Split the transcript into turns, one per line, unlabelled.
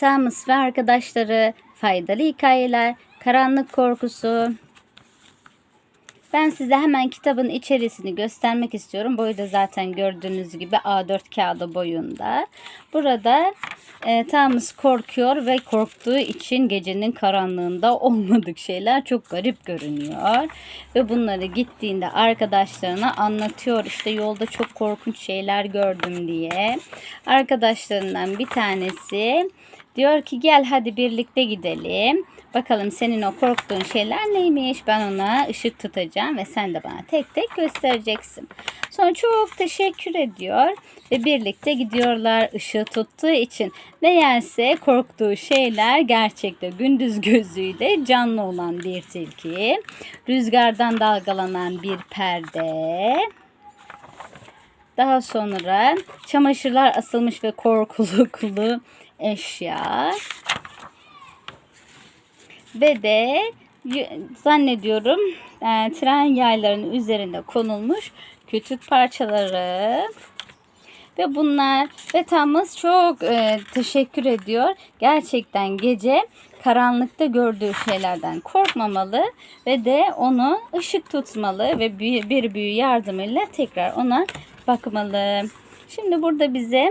Thomas ve arkadaşları, faydalı hikayeler, karanlık korkusu. Ben size hemen kitabın içerisini göstermek istiyorum. Boyu da zaten gördüğünüz gibi A4 kağıdı boyunda. Burada e, Thomas korkuyor ve korktuğu için gecenin karanlığında olmadık şeyler çok garip görünüyor. Ve bunları gittiğinde arkadaşlarına anlatıyor. İşte yolda çok korkunç şeyler gördüm diye. Arkadaşlarından bir tanesi diyor ki gel hadi birlikte gidelim. Bakalım senin o korktuğun şeyler neymiş? Ben ona ışık tutacağım ve sen de bana tek tek göstereceksin. Sonra çok teşekkür ediyor ve birlikte gidiyorlar ışığı tuttuğu için. Meğerse korktuğu şeyler gerçekte gündüz gözüyle canlı olan bir tilki, rüzgardan dalgalanan bir perde, daha sonra çamaşırlar asılmış ve korkuluklu eşya, ve de zannediyorum e, tren yaylarının üzerinde konulmuş kütük parçaları ve bunlar ve Thomas çok e, teşekkür ediyor. Gerçekten gece karanlıkta gördüğü şeylerden korkmamalı ve de onu ışık tutmalı ve bir, bir büyü yardımıyla tekrar ona bakmalı. Şimdi burada bize